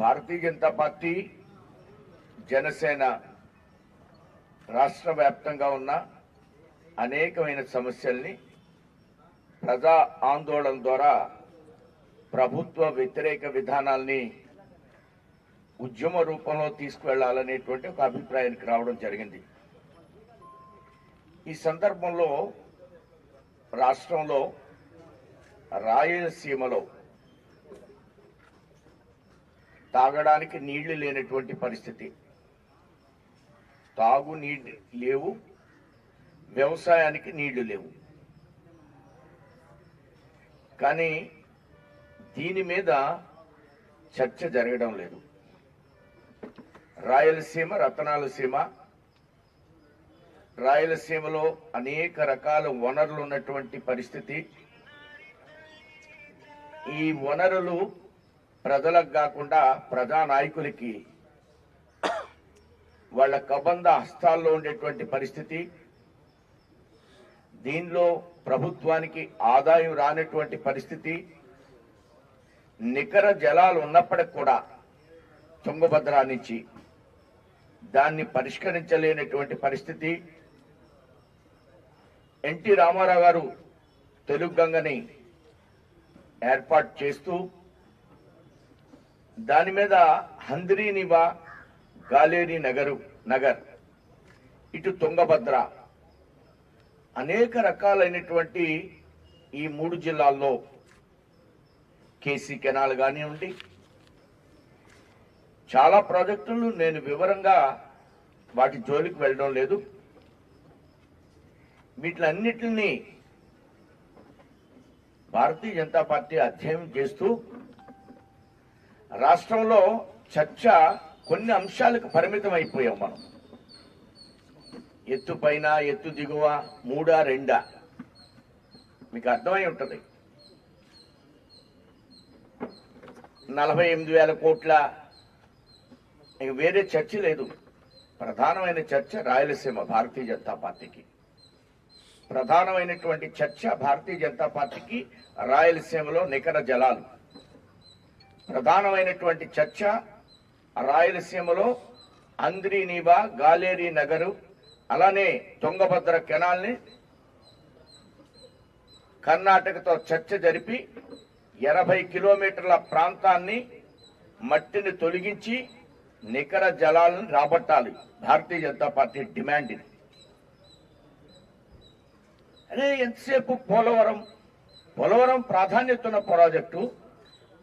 భారతీయ Janata party Janasena రాష్ట్ర వ్యాప్తంగా ఉన్న అనేకమైన సమస్యల్ని ప్రజా ఆందోళన ద్వారా ప్రభుత్వ వ్యతిరేక విధానాల్ని ఉద్యమ రూపంలో తీసుకువెళ్ళాలనేటువంటి ఒక అభిప్రాయానికి రావడం జరిగింది. ఈ సందర్భంలో రాష్ట్రంలో రాయలసీమలో తాగడానికి నీళ్ళు లేనటువంటి పరిస్థితి. తాగు నీళ్ళు లేవు వ్యవసాయానికి నీళ్ళు లేవు. కానీ దీని మీద చర్చ జరగడం లేదు. రాయలసీమ రతనాలసీమ రాయలసీమలో అనేక రకాల వనరులు ఉన్నటువంటి పరిస్థితి. ఈ వనరులు ప్రజలకు కాకుండా ప్రజా నాయకులకి వాళ్ళ కబంధ హస్తాల్లో ఉండేటువంటి పరిస్థితి దీనిలో ప్రభుత్వానికి ఆదాయం రానటువంటి పరిస్థితి నికర జలాలు ఉన్నప్పటికి కూడా తుంగభద్ర నుంచి దాన్ని పరిష్కరించలేనటువంటి పరిస్థితి. ఎన్టీ రామారావు గారు తెలుగు గంగని ఏర్పాటు చేస్తూ దాని మీద హంద్రీనివా గాలేరి నగరు నగర్ ఇటు తుంగభద్ర. అనేక రకాలైనటువంటి ఈ మూడు జిల్లాల్లో కేసీ కెనాల్ కానివ్వండి చాలా ప్రాజెక్టులు నేను వివరంగా వాటి జోలికి వెళ్ళడం లేదు. వీటిలన్నిటిని భారతీయ జనతా పార్టీ అధ్యయనం చేస్తూ రాష్ట్రంలో చర్చ కొన్ని అంశాలకు పరిమితం అయిపోయాం మనం. ఎత్తు పైన ఎత్తు దిగువ మూడా రెండా. మీకు అర్థమై ఉంటుంది. నలభై ఎనిమిది వేల కోట్ల వేరే చర్చ లేదు. ప్రధానమైన చర్చ రాయలసీమ భారతీయ జనతా పార్టీకి. ప్రధానమైనటువంటి చర్చ భారతీయ జనతా పార్టీకి రాయలసీమలో నికర జలాలు. ప్రధానమైనటువంటి చర్చ రాయలసీమలో అంద్రీనీవా గాలేరి నగరు అలానే తుంగభద్ర కెనాల్ని కర్ణాటకతో చర్చ జరిపి ఎనభై కిలోమీటర్ల ప్రాంతాన్ని మట్టిని తొలగించి నికర జలాలను రాబట్టాలి. భారతీయ జనతా పార్టీ డిమాండ్ ఇది అరే ఎంతసేపు పోలవరం? పోలవరం ప్రాధాన్యత ఉన్న ప్రాజెక్టు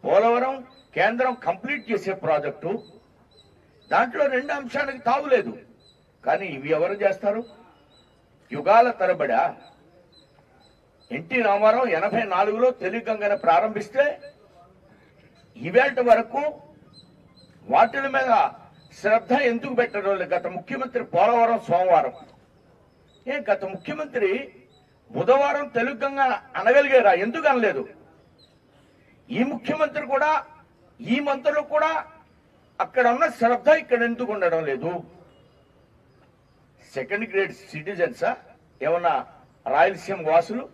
పోలవరం కేంద్రం కంప్లీట్ చేసే ప్రాజెక్టు. దాంట్లో రెండు అంశానికి తావులేదు కానీ ఇవి ఎవరు చేస్తారు? యుగాల తరబడా ఎన్టీ రామారావు ఎనభై నాలుగులో తెలుగు ప్రారంభిస్తే ఇవేళ వరకు వాటిల మీద శ్రద్ధ ఎందుకు పెట్టడం లేదు? గత ముఖ్యమంత్రి పోలవరం సోమవారం. ఏ గత ముఖ్యమంత్రి బుధవారం తెలుగు గంగ అనగలిగారా? ఎందుకు అనలేదు? ఈ ముఖ్యమంత్రి కూడా ఈ మంత్రులు కూడా అక్కడ ఉన్న శ్రద్ధ ఇక్కడ ఎందుకు ఉండడం లేదు? సెకండ్ గ్రేడ్ సిటిజన్సా ఏమన్నా రాయలసీమ వాసులు?